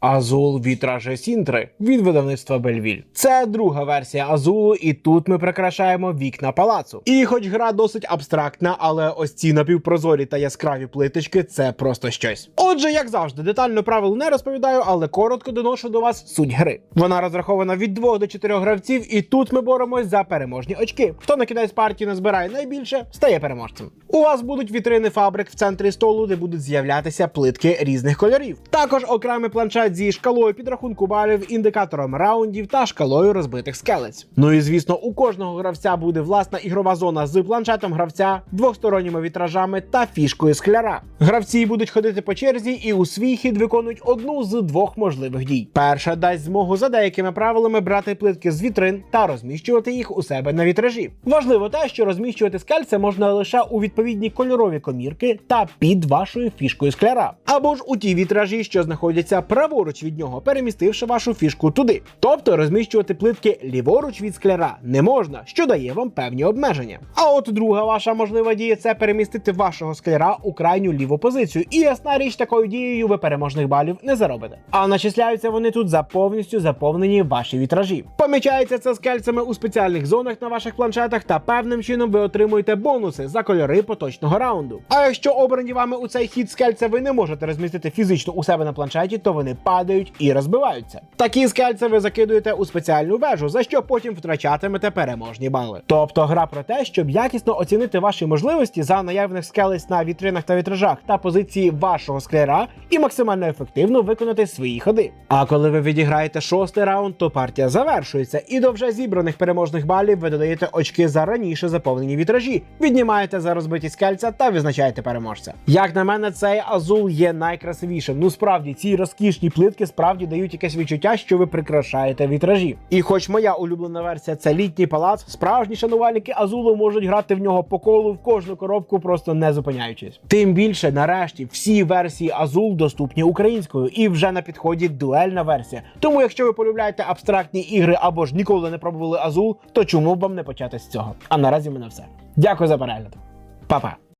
Азул Вітраже Сінтри від видавництва Бельвіль. Це друга версія Азулу, і тут ми прикрашаємо вікна палацу. І хоч гра досить абстрактна, але ось ці напівпрозорі та яскраві плиточки це просто щось. Отже, як завжди, детально правил не розповідаю, але коротко доношу до вас суть гри. Вона розрахована від 2 до 4 гравців, і тут ми боремось за переможні очки. Хто на кінець партії назбирає найбільше, стає переможцем. У вас будуть вітрини фабрик в центрі столу, де будуть з'являтися плитки різних кольорів. Також окремий планшет зі шкалою підрахунку балів, індикатором раундів та шкалою розбитих скелець. Ну і звісно, у кожного гравця буде власна ігрова зона з планшетом гравця, двосторонніми вітражами та фішкою скляра. Гравці будуть ходити по черзі і у свій хід виконують одну з двох можливих дій. Перша дасть змогу за деякими правилами брати плитки з вітрин та розміщувати їх у себе на вітражі. Важливо те, що розміщувати скельце можна лише у відповідній кольорові комірки та під вашою фішкою скляра, або ж у ті вітражі, що знаходяться праворуч від нього, перемістивши вашу фішку туди. Тобто розміщувати плитки ліворуч від скляра не можна, що дає вам певні обмеження. А от друга ваша можлива дія це перемістити вашого скляра у крайню ліву позицію. І ясна річ, такою дією ви переможних балів не заробите. А начисляються вони тут за повністю заповнені ваші вітражі. Помічається це скельцями у спеціальних зонах на ваших планшетах, та певним чином ви отримуєте бонуси за кольори поточного раунду. А якщо обрані вами у цей хід скельця ви не можете розмістити фізично у себе на планшеті, то вони падають і розбиваються. Такі скельця ви закидуєте у спеціальну вежу, за що потім втрачатимете переможні бали. Тобто гра про те, щоб якісно оцінити ваші можливості за наявних скелець на вітринах та вітражах та позиції вашого скляра і максимально ефективно виконати свої ходи. А коли ви відіграєте шостий раунд, то партія завершується, і до вже зібраних переможних балів ви додаєте очки за раніше заповнені вітражі, віднімаєте за розбиті скельця та визначаєте переможця. Як на мене, цей азул є найкрасивішим. Ну справді ці розкішні плитки справді дають якесь відчуття, що ви прикрашаєте вітражі. І хоч моя улюблена версія це літній палац, справжні шанувальники азулу можуть грати в нього по колу в кожну коробку, просто не зупиняючись. Тим більше, нарешті, всі версії азул доступні українською, і вже на підході дуельна версія. Тому, якщо ви полюбляєте абстрактні ігри або ж ніколи не пробували азул, то чому б вам не почати з цього? А наразі в мене все. Дякую за перегляд. Па-па!